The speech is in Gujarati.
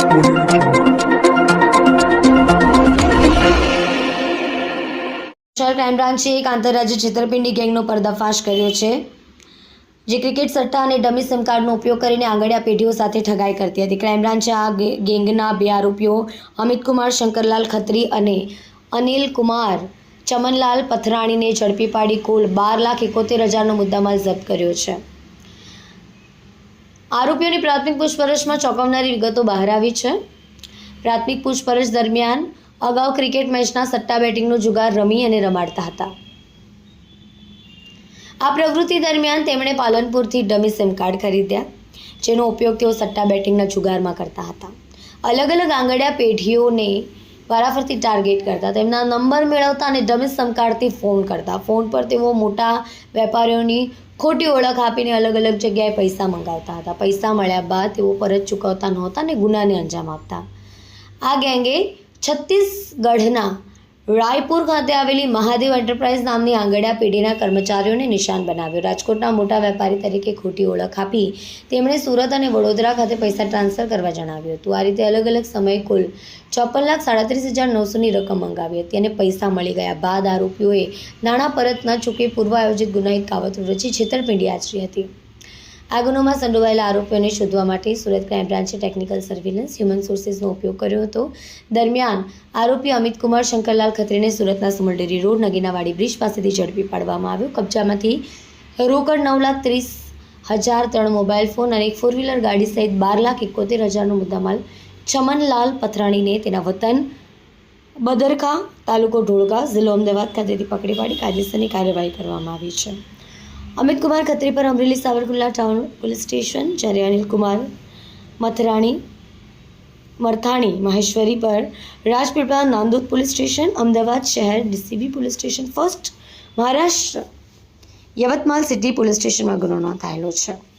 શહેર એક આંતરરાજ્ય છેતરપિંડી ગેંગનો પર્દાફાશ કર્યો છે, જે ક્રિકેટ સટ્ટા અને ડમી સિમ કાર્ડનો ઉપયોગ કરીને આંગળીયા પેઢીઓ સાથે ઠગાઈ કરતી હતી. ક્રાઇમ બ્રાન્ચે આ ગેંગના બે આરોપીઓ અમિતકુમાર શંકરલાલ ખત્રી અને અનિલ કુમાર ચમનલાલ પથરાણીને ઝડપી પાડી કુલ બાર લાખ એકોતેર હજારનો મુદ્દામાલ જપ્ત કર્યો છે. આરોપીઓની પ્રાથમિક પૂછપરછમાં ચોંકાવનારી વિગતો બહાર આવી છે. પ્રાથમિક પૂછપરછ દરમિયાન અગાઉ ક્રિકેટ મેચના સટ્ટા બેટિંગનો જુગાર રમી અને રમાડતા હતા. આ પ્રવૃત્તિ દરમિયાન તેમણે પાલનપુરથી ડમી સિમ કાર્ડ ખરીદ્યા, જેનો ઉપયોગ તેઓ સટ્ટા બેટિંગના જુગારમાં કરતા હતા. અલગ અલગ આંગડિયા પેઢીઓને વારાફરતી ટાર્ગેટ કરતા, તેમના નંબર મેળવતા અને ડમી સમકાળથી ફોન કરતા. ફોન પર તેઓ મોટા વેપારીઓની ખોટી ઓળખ આપીને અલગ અલગ જગ્યાએ પૈસા મંગાવતા હતા. પૈસા મળ્યા બાદ તેઓ પરત ચૂકવતા નહોતા અને ગુનાને અંજામ આપતા. આ ગેંગે છત્તીસગઢના રાયપુર ખાતે આવેલી મહાદેવ એન્ટરપ્રાઇઝ નામની આંગડિયા પેઢીના કર્મચારીઓને નિશાન બનાવ્યો. રાજકોટના મોટા વેપારી તરીકે ખોટી ઓળખ આપી તેમણે સુરત અને વડોદરા ખાતે પૈસા ટ્રાન્સફર કરવા જણાવ્યું હતું. આ રીતે અલગ અલગ સમયે કુલ ચોપન લાખ સાડત્રીસ હજાર નવસોની રકમ મંગાવી હતી અને પૈસા મળી ગયા બાદ આરોપીઓએ નાણાં પરત ન ચૂકી પૂર્વ આયોજિત ગુનાહિત કાવતરું રચી છેતરપિંડી આચરી હતી. આ ગુનામાં સંડોવાયેલા આરોપીઓને શોધવા માટે સુરત ક્રાઇમ બ્રાન્ચે ટેકનિકલ સર્વેલન્સ, હ્યુમન સોર્સિસનો ઉપયોગ કર્યો હતો. દરમિયાન, આરોપી અમિતકુમાર શંકરલાલ ખત્રીને સુરતના સુમલડેરી રોડ, નગીનાવાડી બ્રિજ પાસેથી ઝડપી પાડવામાં આવ્યો. કબજામાંથી રોકડ નવ લાખ ત્રીસ હજાર ત્રણ મોબાઈલ ફોન અને એક ફોર વ્હીલર ગાડી સહિત બાર લાખ એકોતેર હજારનો મુદ્દામાલ ચમનલાલ પથરાણીને તેના વતન બદરખા તાલુકો ઢોળકા, જિલ્લો અમદાવાદ ખાતેથી પકડી પાડી કાયદેસરની કાર્યવાહી કરવામાં આવી છે. અમિત કુમાર ખત્રી પર Amreli Savarkundla town police station જ્યારે અનિલ કુમાર મથરાણી, મરથાણી મહેશ્વરી પર રાજપીપળા નાંદોદ પોલીસ સ્ટેશન અમદાવાદ શહેર DCB police station first Maharashtra Yavatmal city police સ્ટેશનમાં ગુનો નોંધાયેલો છે.